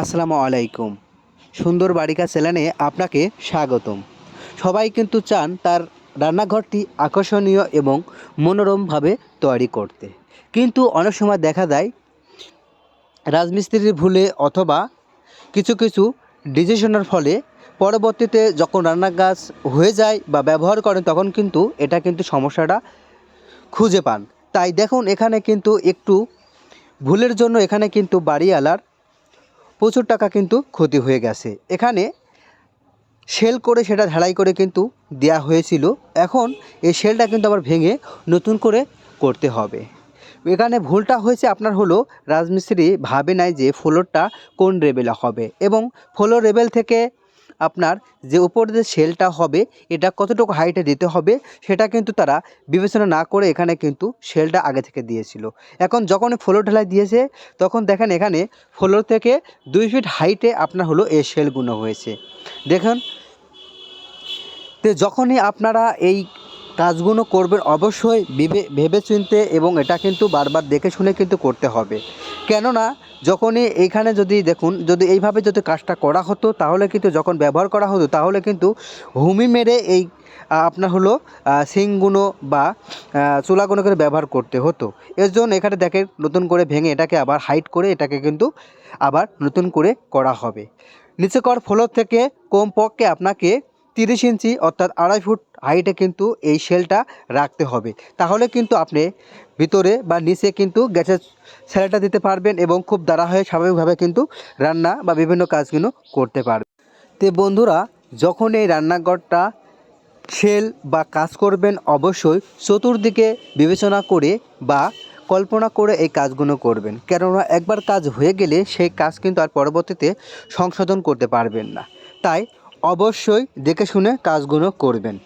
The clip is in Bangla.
আসসালামু আলাইকুম। সুন্দর বাড়িকা সেলানে আপনাকে স্বাগতম। সবাই কিন্তু চান তার রান্নাঘরটি আকর্ষণীয় এবং মনোরমভাবে তৈরি করতে। কিন্তু অনেক সময় দেখা যায়, রাজমিস্ত্রির ভুলে অথবা কিছু কিছু ডিসিশনের ফলে পরবর্তীতে যখন রান্নার গাছ হয়ে যায় বা ব্যবহার করেন, তখন কিন্তু এটা কিন্তু সমস্যাটা খুঁজে পান। তাই দেখুন, এখানে কিন্তু একটু ভুলের জন্য এখানে কিন্তু বাড়িওয়ালার প্রচুর টাকা কিন্তু ক্ষতি হয়ে গেছে। এখানে সেল করে সেটা ঢালাই করে কিন্তু দেয়া হয়েছিল। এখন এই সেলটা কিন্তু আবার ভেঙে নতুন করে করতে হবে। এখানে ভুলটা হয়েছে আপনার হলো রাজমিস্ত্রি ভাবে নাই যে ফ্লোরটা কোন লেভেলে হবে। এবং ফ্লোর রেবেল থেকে আপনার যে উপরে যে সেলটা হবে, এটা কতটুকু হাইটে দিতে হবে, সেটা কিন্তু তারা বিবেচনা না করে এখানে কিন্তু সেলটা আগে থেকে দিয়েছিল। এখন যখন ফ্লোর ঢালাই দিয়েছে, তখন দেখেন এখানে ফ্লোর থেকে দুই ফিট হাইটে আপনার হলো এই সেলগুলো হয়েছে। দেখুন, তো যখনই আপনারা এই কাজগুলো করবেন অবশ্যই ভেবে চিনতে এবং এটা কিন্তু বারবার দেখে শুনে কিন্তু করতে হবে। কেননা, যখনই এইখানে যদি দেখুন, যদি এইভাবে যদি কাজটা করা হতো, তাহলে কিন্তু যখন ব্যবহার করা হতো, তাহলে কিন্তু হুমি মেরে এই আপনার হলো সিংগুলো বা চুলাগুলো করে ব্যবহার করতে হতো। এর জন্য এখানে দেখেন, নতুন করে ভেঙে এটাকে আবার হাইট করে এটাকে কিন্তু আবার নতুন করে করা হবে। নিচে কর ফ্লোর থেকে কমপক্ষে আপনাকে তিরিশ ইঞ্চি অর্থাৎ আড়াই ফুট হাইটে কিন্তু এই শেলটা রাখতে হবে। তাহলে কিন্তু আপনি ভিতরে বা নিচে কিন্তু গ্যাসের স্যালাডটা দিতে পারবেন এবং খুব দাঁড়া হয়ে স্বাভাবিকভাবে কিন্তু রান্না বা বিভিন্ন কাজগুলো করতে পারবেন। তে বন্ধুরা, যখন এই রান্নাঘরটা সেল বা কাজ করবেন, অবশ্যই চতুর্দিকে বিবেচনা করে বা কল্পনা করে এই কাজগুলো করবেন। কেননা একবার কাজ হয়ে গেলে সেই কাজ কিন্তু আর পরবর্তীতে সংশোধন করতে পারবেন না। তাই অবশ্যই দেখে শুনে কাজগুলো করবেন।